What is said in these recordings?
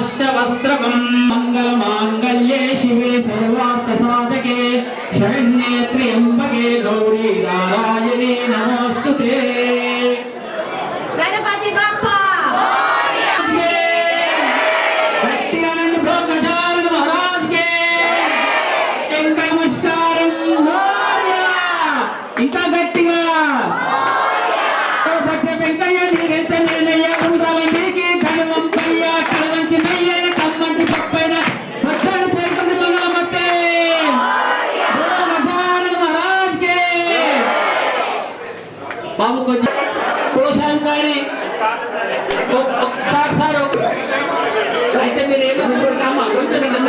కవిం వస్త్రకం మంగళమాంగళ్యే శివే సర్వార్థ సాధకే శరణ్యే త్ర్యంబకే గౌరీ నారాయణీ.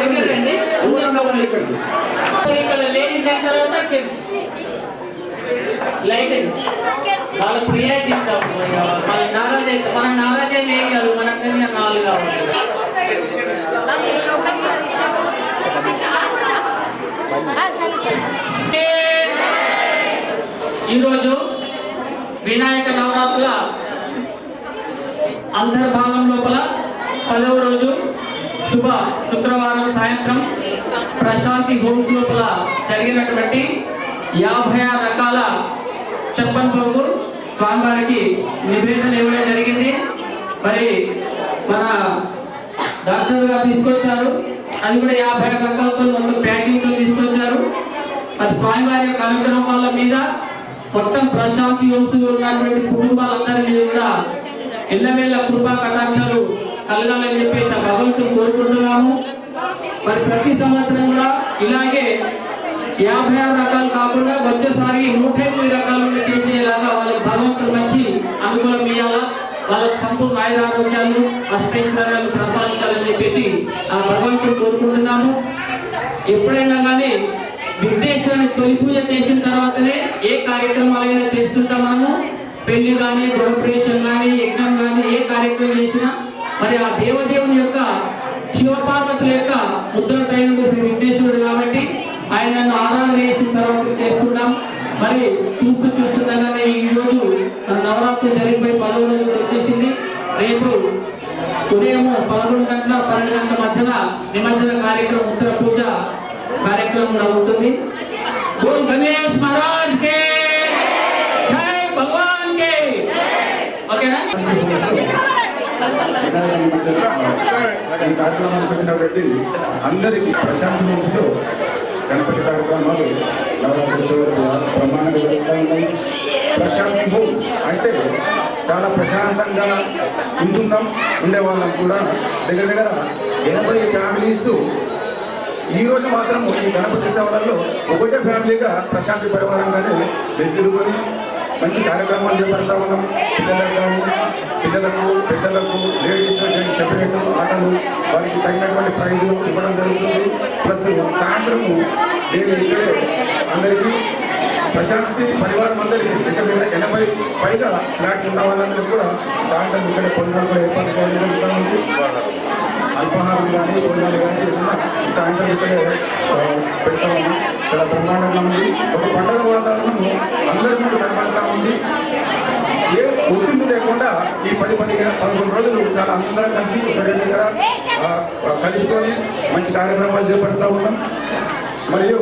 దగ్గర రండి ఇక్కడ. లేడీస్ అయిన తర్వాత కిడ్స్. లైట్ వాళ్ళ ఇస్తాం మన నారాజ్ మన నారాజ్ ఏం కాదు మనకని నాలుగు కావాలి ఈరోజు వినాయక నవరాత్రుల అంతర్భాగం లోపల పదవ రోజు శుభ శుక్రవారం సాయంత్రం ప్రశాంతి హోమ్స్ లోపల జరిగినటువంటి యాభై ఆరు రకాల చెప్పన్ పోగు స్వామివారికి నివేదన ఇవ్వడం జరిగింది. మరి మన డాక్టర్ గారు తీసుకొచ్చారు. అది కూడా యాభై ఆరు రకాలతో మొత్తం ప్యాకింగ్తో తీసుకొచ్చారు. మరి స్వామివారి యొక్క అనుగ్రహం మీద మొత్తం ప్రశాంతి హోమ్స్ ఉన్నటువంటి కుటుంబాలందరి మీద కూడా ఎల్లవేళ కృపా కటాక్షాలు కలగాలని చెప్పేసి ఆ భగవంతుని కోరుకుంటున్నాము. మరి ప్రతి సంవత్సరం కూడా ఇలాగే యాభై ఆరు రకాలు కాకుండా వచ్చేసారి నూట ఎనిమిది రకాలు చేసేలాగా వాళ్ళకి భగవంతుడు మంచి అనుకూలం ఇవ్వాలా వాళ్ళకి సంపూర్ణ ఆయుర ఆరోగ్యాలు అష్టైశ్వర్యాలు ప్రసాదించాలని చెప్పేసి ఆ భగవంతుడు కోరుకుంటున్నాము. ఎప్పుడైనా కానీ విఘ్నేశ్వరుని తొలి పూజ చేసిన తర్వాతనే ఏ కార్యక్రమాలైనా చేస్తుంటాం మనము పెళ్ళి కానీ గృహప్రవేశం కానీ యజ్ఞం కానీ ఏ కార్యక్రమం చేసినా మరి ఆ దేవదేవుని యొక్క శివపార్వతుల యొక్క ముద్రతైన శ్రీ విఘ్నేశ్వరుడు కాబట్టి ఆయనను ఆరాధన చేసిన తర్వాత చేసుకుంటాం మరి చూస్తూ చూస్తుండగానే ఈ రోజు నవరాత్రి జరిగిపోయి పదవ రోజులు వచ్చేసింది. రేపు ఉదయం పదకొండు గంటల పన్నెండు గంటల మధ్యన నిమజ్జన కార్యక్రమం ఉత్తర పూజ కార్యక్రమం కూడా ఉంటుంది బోల్ గణేష్ మహారాజ్ కే జై భగవాన్ కే. ఓకేనా? ఈ కార్యక్రమానికి అందరికీ ప్రశాంతి మనసుతో గణపతి కార్యక్రమాలు నవరాత్రి జరుగుతూ ఉన్నాయి. ప్రశాంతి హోమ్ అంటే చాలా ప్రశాంతంగా ఉంటున్నాం ఉండే వాళ్ళం కూడా. దగ్గర దగ్గర ఎనభై ఫ్యామిలీస్ ఈ రోజు మాత్రం ఈ గణపతి ఉత్సవాలలో ఒకటే ఫ్యామిలీగా ప్రశాంతి పరివారంగానే వెతులుకొని మంచి కార్యక్రమాలు చేపడతా ఉన్నాం. పిల్లలకు కానీ పిల్లలకు పెద్దలకు లేడీస్ జెంట్స్ సెపరేట్ ఆటలు వారికి తగినటువంటి ప్రైజులు ఇవ్వడం జరుగుతుంది. ప్లస్ సాయంత్రము నేను ఇక్కడే అందరికీ ప్రశాంతి పరివారం అందరికీ ఇక్కడ మీద ఎనభై పైగా ఫ్లాట్స్ ఉన్న వాళ్ళందరికీ కూడా సాయంత్రం ఇక్కడ పొందడంలో ఏర్పాటు చేయడం జరుగుతుంది. అల్పహారం కానీ భోజనాలు కానీ సాయంత్రం ఇక్కడే ఆ, చాలా బ్రహ్మాండంగా ఉంది. ఒక పండుగ వాతావరణం అందరి ముందు కనబడతా ఉంది. ఏ ఒత్తిడి లేకుండా ఈ పది పదిహేను పదకొండు రోజులు చాలా అందరం కలిసి ఒకరి దగ్గర కలుసుకొని మంచి కార్యక్రమాలు చేపడతా ఉన్నాం. మరియు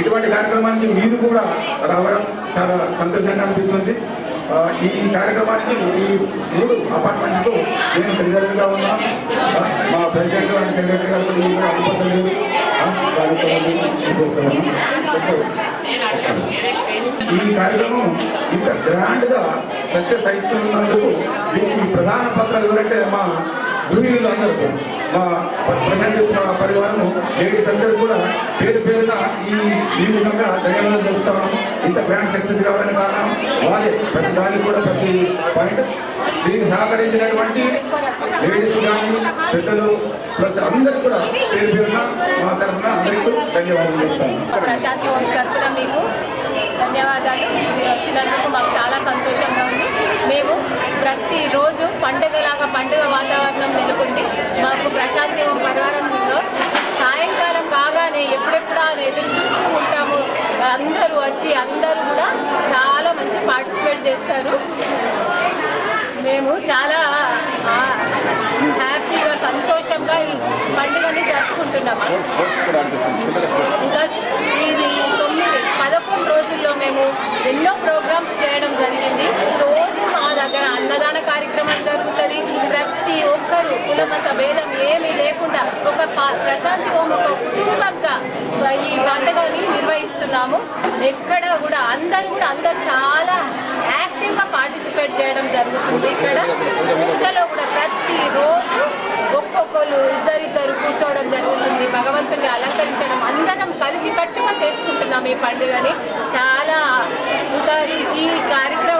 ఇటువంటి కార్యక్రమానికి మీరు కూడా రావడం చాలా సంతోషంగా అనిపిస్తుంది. ఈ కార్యక్రమానికి ఈ మూడు అపార్ట్మెంట్స్తో నేను ప్రెసిడెంట్గా ఉన్నా. మా ప్రెసిడెంట్ అండ్ సెక్రటరీ గారు కూడా అనుమతి లేదు. ఈ కార్యక్రమం ఇంత గ్రాండ్గా సక్సెస్ అవుతున్నందుకు దీనికి ప్రధాన పత్రాలు ఎవరంటే మా గృహిణులు మా ప్రజాతి పరివారం లేడీస్ అందరూ కూడా పేరు పేరున ఈ ఈ విధంగా ధన్యవాదాలు తెలుస్తాము ఇంత గ్రాండ్ సక్సెస్ కావడానికి కారణం వాళ్ళే ప్రతి దానికి కూడా ప్రతి పాయింట్ దీనికి సహకరించినటువంటి లేడీస్ కానీ పెద్దలు ప్లస్ అందరూ కూడా పేరు పేరున మా తరఫున అందరికీ ధన్యవాదాలు చెప్తాను. ప్రశాంతి తరఫున మీకు ధన్యవాదాలు. మీరు వచ్చినందుకు మాకు చాలా సంతోషంగా ఉంది. మేము ప్రతిరోజు పండుగలాగా పండుగ వాతావరణం నెలకొంది. మాకు ప్రశాంతి పరివారంలో సాయంకాలం కాగానే ఎప్పుడెప్పుడా అని ఎదురు చూస్తూ ఉంటాము. అందరూ వచ్చి అందరూ కూడా చాలా మంచి పార్టిసిపేట్ చేస్తారు. మేము చాలా హ్యాపీగా సంతోషంగా ఈ పండుగని జరుపుకుంటున్నాము. ఇంకా ఇది తొమ్మిది పదకొండు రోజుల్లో మేము ఎన్నో ప్రోగ్రామ్స్ చేయడం జరిగింది రోజు మా దగ్గర అన్నదాన కార్యక్రమం జరుగుతుంది ప్రతి ఒక్కరు కులమత భేదం ఏమీ లేకుండా ఒక ప్రశాంతి హోమ్ ఒక కుటుంబంగా ఈ పండుగని నిర్వహిస్తున్నాము. ఎక్కడ కూడా అందరూ కూడా అందరు చాలా యాక్టివ్గా పార్టిసిపేట్ చేయడం జరుగుతుంది ఇక్కడ. పూజలో కూడా ప్రతి రోజు ఒక్కొక్కరు ఇద్దరిద్దరు కూర్చోవడం జరుగుతుంది. భగవంతుని అలంకరించడం అందరం కలిసి కట్టుగా చేసుకుంటున్నాం ఈ పండుగని. చాలా ఇంకా ఈ కార్యక్రమం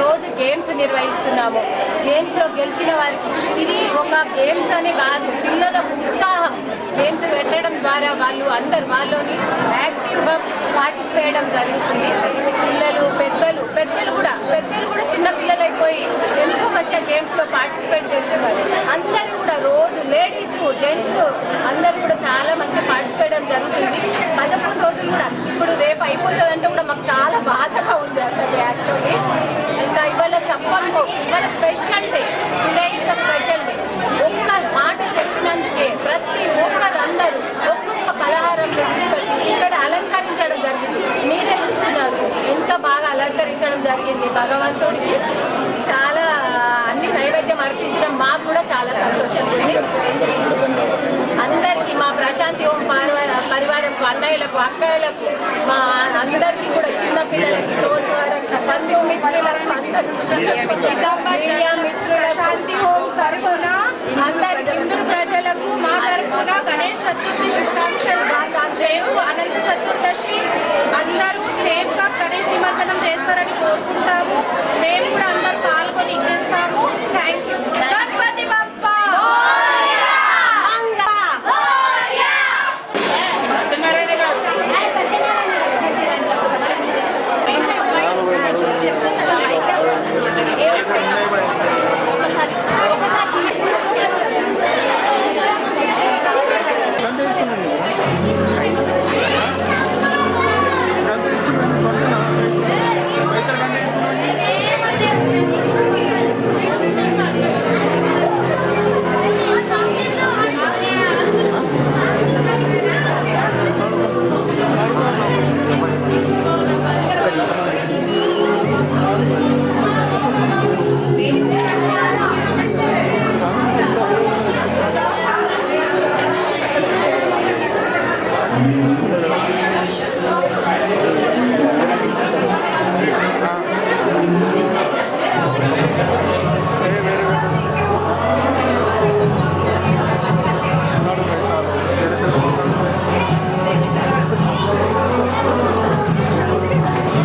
రోజు గేమ్స్ నిర్వహిస్తున్నాము. గేమ్స్లో గెలిచిన వారికి ఇది ఒక గేమ్స్ అని కాదు పిల్లలకు ఉత్సాహం. గేమ్స్ పెట్టడం ద్వారా వాళ్ళు అందరు వాళ్ళని యాక్టివ్గా పార్టిసిపేయడం జరుగుతుంది. పిల్లలు పెద్దలు పెద్దలు కూడా పెద్దలు కూడా చిన్న పిల్లలు అయిపోయి ఎంతో మంచిగా గేమ్స్లో పార్టిసిపేట్ చేస్తున్నారు. అందరూ కూడా రోజు లేడీస్ జెంట్స్ అందరూ కూడా చాలా మంచిగా పార్టిసిపేట్ చేయడం జరుగుతుంది. పదకొండు రోజులు కూడా ఇప్పుడు రేపు అయిపోతుందంటే కూడా మాకు చాలా బాధగా ఉంది అసలు యాక్చువల్లీ ఇంకా ఇవాళ చెప్పాలి ఇవాళ special day today is the special day ఒక్క మాట చెప్పినందుకే ప్రతి ఒక్కరు అందరూ ఒక్కొక్క పలహారంలో తీసుకొచ్చి ఇక్కడ అలంకరించడం జరిగింది మీరే చూస్తున్నారు ఎంత బాగా అలంకరించడం జరిగింది భగవంతుడికి చాలా అన్ని నైవేద్యం అర్పించడం మాకు కూడా చాలా సంతోషం ఉంది అందరికీ మా ప్రశాంతి ఓం పారివార పరివారకు అన్నయ్యలకు అక్కయ్యలకు మా అందరికీ కూడా చిన్న పిల్లలకి తోటి వారికి అందరికీ మీడియా మిత్రులకు హోమ్స్ తరఫున అందరికీ ప్రజలకు మా